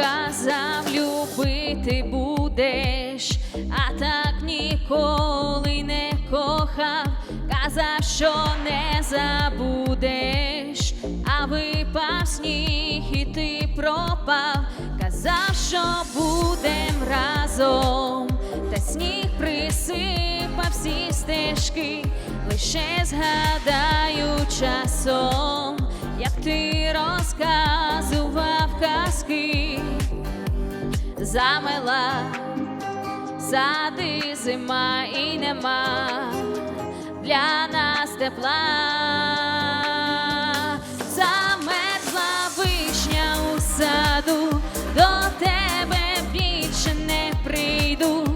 казав, любити будеш, а так ніколи не кохав, казав, що не забудеш, а випав сніг і ти пропав, казав, що будем разом, та сніг присипав всі стежки, лише згадаю часом, як ти розказував казки, замела. Сади зима і нема. Для нас тепла. Замерзла вишня у саду, до тебе більше не прийду.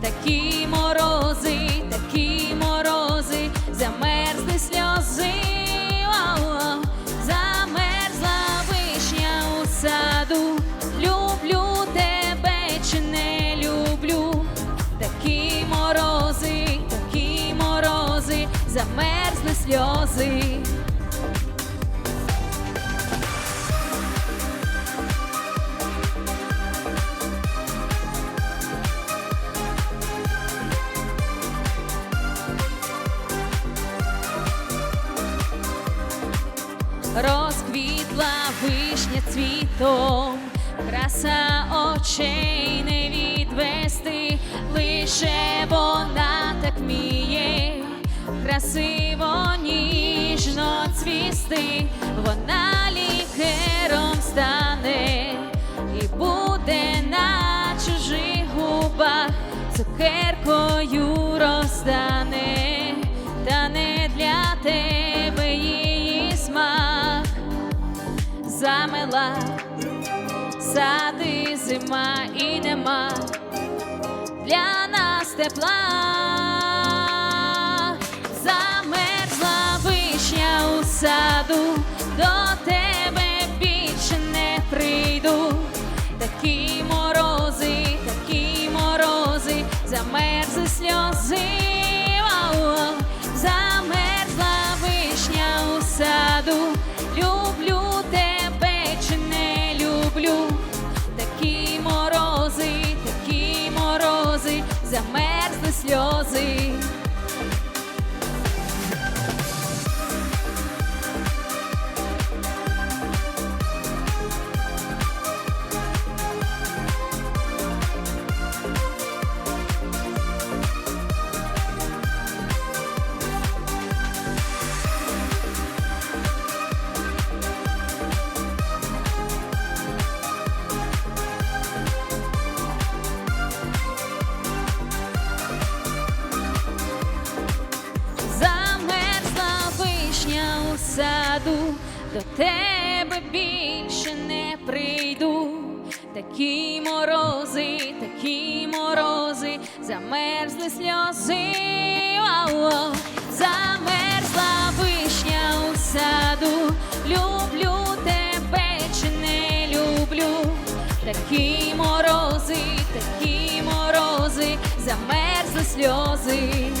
Такі морози, такі морози, замерзли сльози, замерзла вишня у саду, люблю морози, замерзли сльози. розквітла вишня цвітом, краса очей не відвести, лише вона так вміє, красиво ніжно цвісти, вона лікером стане і буде на чужих губах цукеркою розтане, та не для тебе її смак замела сади зима і нема для нас тепла. Не прийду. Такі морози, такі морози, замерзли сльози. Замерзла вишня у саду, люблю тебе чи не люблю. Такі морози, такі морози, замерзли сльози. Саду, до тебе більше не прийду. Такі морози, такі морози, замерзли сльози. Ау-ау. Замерзла вишня у саду, люблю тебе чи не люблю. Такі морози, такі морози, замерзли сльози.